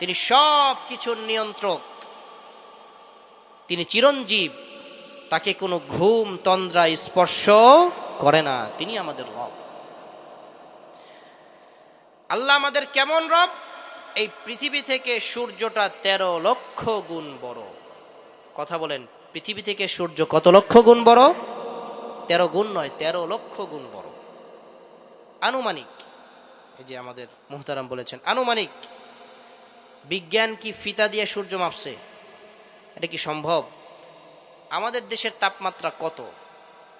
তিনি সব কিছুর নিয়ন্ত্রক। তিনি চিরঞ্জীব, তাকে কোনো ঘুম, তন্দ্রা, স্পর্শ করে না। তিনি আমাদের রব। আল্লাহ আমাদের কেমন রব? এই পৃথিবী থেকে সূর্যটা তেরো লক্ষ গুণ বড়। কথা বলেন, পৃথিবী থেকে সূর্য কত লক্ষ গুণ বড়? তেরো গুণ নয়, তেরো লক্ষ গুণ বড়। আনুমানিক, এই যে আমাদের মুহতারাম বলেছেন, আনুমানিক বিজ্ঞান কি ফিতা দিয়ে সূর্য মাপছে? এটা কি সম্ভব? আমাদের দেশের তাপমাত্রা কত?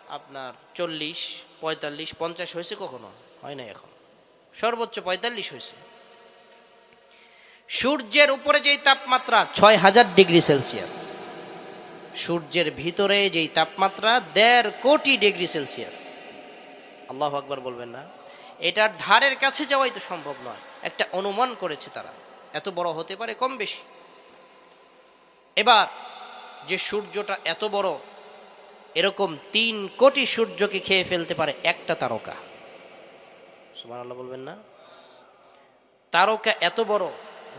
আপনার চল্লিশ, পঁয়তাল্লিশ, পঞ্চাশ হয়েছে কখনো? হয় না এখন। সর্বোচ্চ পঁয়তাল্লিশ হয়েছে। সূর্যের উপরে যেই তাপমাত্রা, ছয় হাজার ডিগ্রি সেলসিয়াস। সূর্যের ভিতরে যেই তাপমাত্রা, দেড় কোটি ডিগ্রি সেলসিয়াস। আল্লাহ আকবার বলবেন না। এটার ধারের কাছে যাওয়াই তো সম্ভব নয়। একটা অনুমান করেছে তারা। এত বড় হতে পারে কম বেশি। এবার যে সূর্যটা এত বড়, এরকম তিন কোটি সূর্যকে খেয়ে ফেলতে পারে একটা তারকা। সুমান আল্লাহ বলবেন না। তারকা এত বড়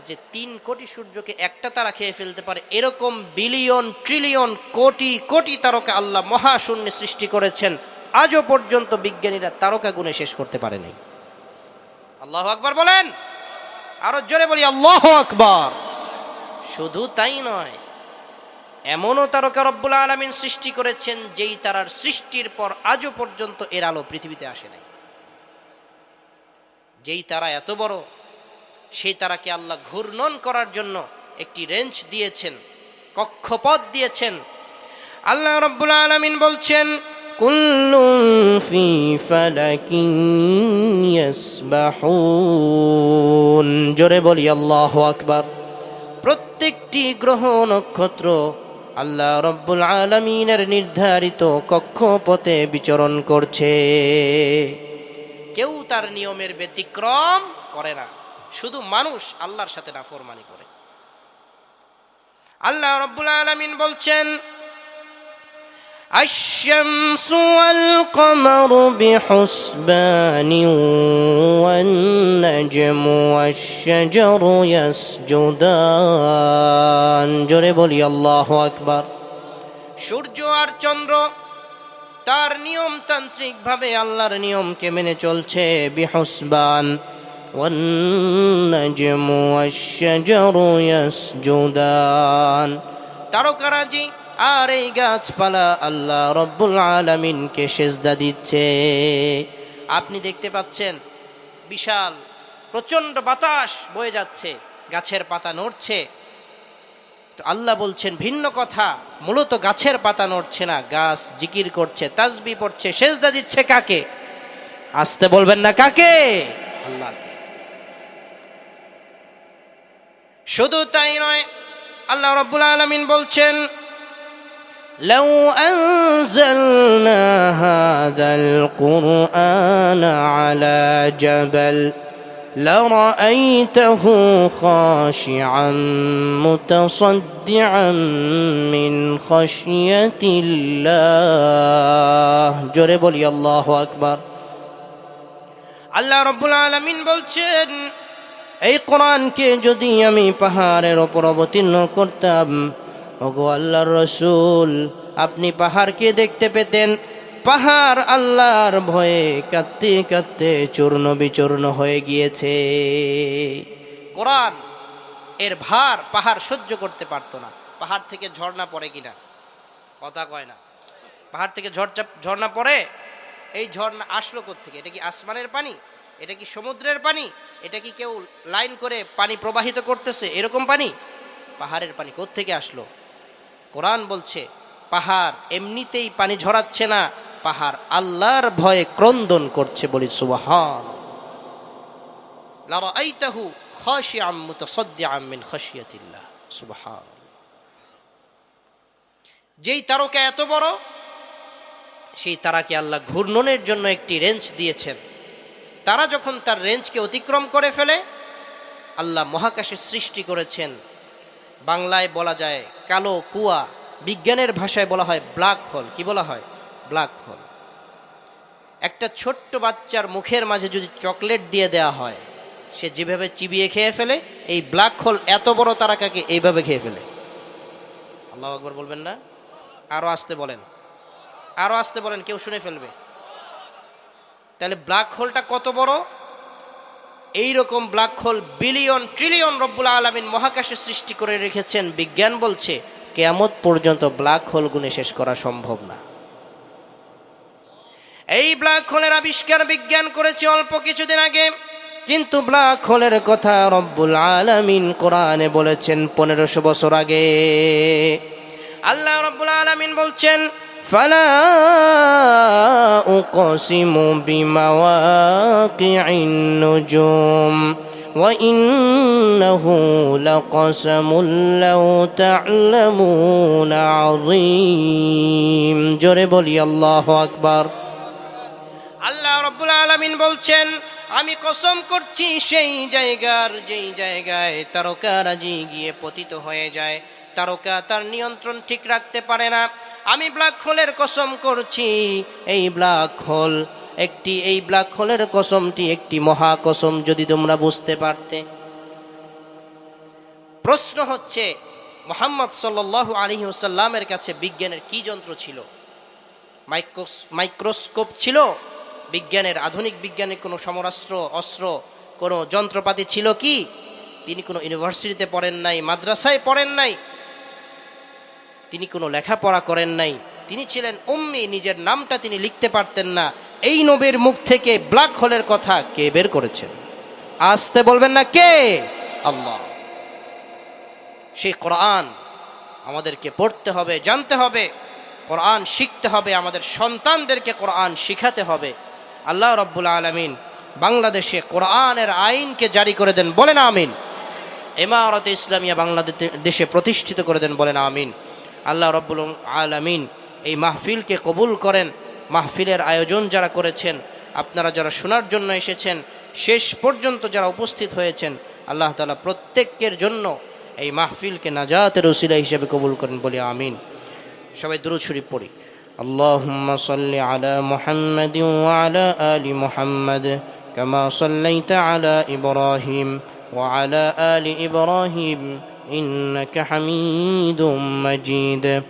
যে তিন কোটি সূর্যকে একটা তারা খেয়ে ফেলতে পারে, এরকম বিলিয়ন, ট্রিলিয়ন, কোটি কোটি তারকা আল্লাহ মহাশূন্য সৃষ্টি করেছেন। আজও পর্যন্ত বিজ্ঞানীরা তারকা গুণে শেষ করতে পারেনি। আল্লাহ আকবার বলেন। আরও জোরে বলি, আল্লাহ আকবার। শুধু তাই নয়, এমনও তারকা রব্বুল আলমিন সৃষ্টি করেছেন যেই তারার সৃষ্টির পর আজও পর্যন্ত এর আলো পৃথিবীতে আসে নাই। যেই তারা এত বড়, সেই তারাকে আল্লাহ ঘূর্ণন করার জন্য একটি রেঞ্জ দিয়েছেন, কক্ষপথ দিয়েছেন। আল্লাহ রব্বুল আলমিন বলছেন কুল্লু ফি ফালাকিন ইয়াসবাহুন জোরে বলি আল্লাহু আকবার। প্রত্যেকটি গ্রহ নক্ষত্র আল্লাহ রব্বুল আলমিনের নির্ধারিত কক্ষপথে বিচরণ করছে। কেউ তার নিয়মের ব্যতিক্রম করে না, শুধু মানুষ আল্লাহর সাথে না নাফরমানি করে। আল্লাহ রব্বুল আলমিন বলছেন الشمس والقمر بحسبان والنجم والشجر يسجدان জোরে বলি আল্লাহ আকবার সূর্য আর চন্দ্র তার নিয়মতান্ত্রিক ভাবে আল্লাহর নিয়মকে মেনে চলছে বিহসবান والنجم والشجر يسجدان তারকারাজি আর এই গাছপালা আল্লাহ রব্বুল আলমিনকে সেজদা দিচ্ছে। আপনি দেখতে পাচ্ছেন বিশাল প্রচণ্ড বাতাস বয়ে যাচ্ছে, গাছের পাতা নড়ছে। তো আল্লাহ বলছেন, ভিন্ন কথা, মূলত গাছের পাতা নড়ছে না, গাছ জিকির করছে, তাজবি পড়ছে, সেজদা দিচ্ছে কাকে? আসতে বলবেন না কাকে? আল্লাহকে। শুধু তাই নয়, আল্লাহ রব্বুল আলমিন বলছেন لو أنزلنا هذا القرآن على جبل لرأيته خاشعا متصدعا من خشية الله جرب لي الله أكبر আল্লাহ রব্বুল আলমিন বলছেন এই কোরআনকে যদি আমি পাহাড়ের ওপর অবতীর্ণ করতাম ওগো আল্লাহর রসুল, আপনি পাহাড়কে দেখতে পেতেন। পাহাড় আল্লাহর ভয়ে কাঁদতে কাঁদতে চূর্ণ বিচূর্ণ হয়ে গিয়েছে। কোরআন এর ভার পাহাড় সহ্য করতে পারতো না। পাহাড় থেকে ঝর্ণা পড়ে কিনা? কথা কয় না। পাহাড় থেকে ঝড়চা ঝর্ণা পড়ে, এই ঝর্ণা আসলো থেকে এটা কি আসমানের পানি? এটা কি সমুদ্রের পানি? এটা কি কেউ লাইন করে পানি প্রবাহিত করতেছে? এরকম পানি? পাহাড়ের পানি থেকে আসলো? কোরআন বলছে, পাহাড় এমনিতেই পানি ঝরাচ্ছে না, পাহাড় আল্লাহর ভয়ে ক্রন্দন করছে বলি সুবহান। লারাআইতাহু খাশিআম মুতাসাদ্দিআম মিন খাশিয়াতিল্লাহ, সুবহান। যেই তারকা এত বড়, সেই তারাকে আল্লাহ ঘূর্ণনের জন্য একটি রেঞ্জ দিয়েছেন। তারা যখন তার রেঞ্জকে অতিক্রম করে ফেলে, আল্লাহ মহাকাশে সৃষ্টি করেছেন। বাংলায় বলা যায় কালো কুয়া, বিজ্ঞানের ভাষায় বলা হয় ব্ল্যাক হোল। কি বলা হয়? Black hole. একটা ছোট্ট বাচ্চার মুখের মাঝে যদি চকলেট দিয়ে দেওয়া হয়, সে যেভাবে চিবিয়ে খেয়ে ফেলে, এই ব্ল্যাক হোল এত বড় তারকাকে এইভাবে খেয়ে ফেলে? আল্লাহ আকবর বলবেন না? আরও আসতে বলেন। আরও আসতে বলেন, কেউ শুনে ফেলবে। তাহলে ব্ল্যাক হোলটা কত বড়? এই রকম ব্ল্যাক হোল বিলিয়ন ট্রিলিয়ন রব্বুল আলমিন মহাকাশে সৃষ্টি করে রেখেছেন। বিজ্ঞান বলছে, কেয়ামত পর্যন্ত ব্ল্যাক হোল গুণে শেষ করা সম্ভব না। এই ব্ল্যাক হোলের আবিষ্কার বিজ্ঞান করেছে অল্প কিছুদিন আগে। কিন্তু ব্ল্যাক হোলের কথা রব্বুল আলামিন কোরআনে বলেছেন পনেরোশো বছর আগে। আল্লাহ রব্বুল আলামিন বলছেন ফালা উকসিমু বিমাওয়াকি'ন নুজুম وإنه لقسم لو تعلمون عظيم জোরে বলি আল্লাহু আকবার আল্লাহ রব্বুল আলামিন বলছেন আমি কসম করছি সেই জায়গার যেই জায়গায় তারকারাজি গিয়ে পতিত হয়ে যায় তারকা তার নিয়ন্ত্রণ ঠিক রাখতে পারে না আমি ব্ল্যাক হোলের কসম করছি। এই ব্ল্যাক হোল একটি, এই ব্ল্যাক হোলের কসমটি একটি মহা কসম যদি তোমরা বুঝতে পারতে। প্রশ্ন হচ্ছে, মোহাম্মদ আলাইহি ওয়াসাল্লামের কাছে বিজ্ঞানের কি যন্ত্র ছিল? মাইক্রোস, মাইক্রোস্কোপ ছিল? বিজ্ঞানের, আধুনিক বিজ্ঞানের কোনো সমরাস্ত্র, অস্ত্র, কোনো যন্ত্রপাতি ছিল কি? তিনি কোনো ইউনিভার্সিটিতে পড়েন নাই, মাদ্রাসায় পড়েন নাই তিনি কোনো লেখাপড়া করেন নাই। তিনি ছিলেন উম্মি, নিজের নামটা তিনি লিখতে পারতেন না। এই নবীর মুখ থেকে ব্ল্যাক হোলের কথা কে বের করেছেন? আসতে বলবেন না কে? আল্লাহ। সেই কোরআন আমাদেরকে পড়তে হবে, জানতে হবে। কোরআন শিখতে হবে, আমাদের সন্তানদেরকে কোরআন শিখাতে হবে। আল্লাহ রব্বুল আলমিন বাংলাদেশে কোরআনের আইনকে জারি করে দেন, বলেন আমিন। এমারতে ইসলামিয়া বাংলাদেশ দেশে প্রতিষ্ঠিত করে দেন, বলেন আমিন। আল্লাহ রব্বুল আলমিন এই মাহফিলকে কবুল করেন মাহফিলের আয়োজন যারা করেছেন আপনারা যারা শোনার জন্য এসেছেন শেষ পর্যন্ত যারা উপস্থিত হয়েছেন আল্লাহ তালা প্রত্যেকের জন্য এই মাহফিলকে নাজাতের ওসিলা হিসেবে কবুল করেন বলি আমিন সবাই দুরুদ শরীফ পড়ি اللهم صل على محمد وعلى آل محمد كما صليت على إبراهيم وعلى آل إبراهيم إنك حميد مجيد.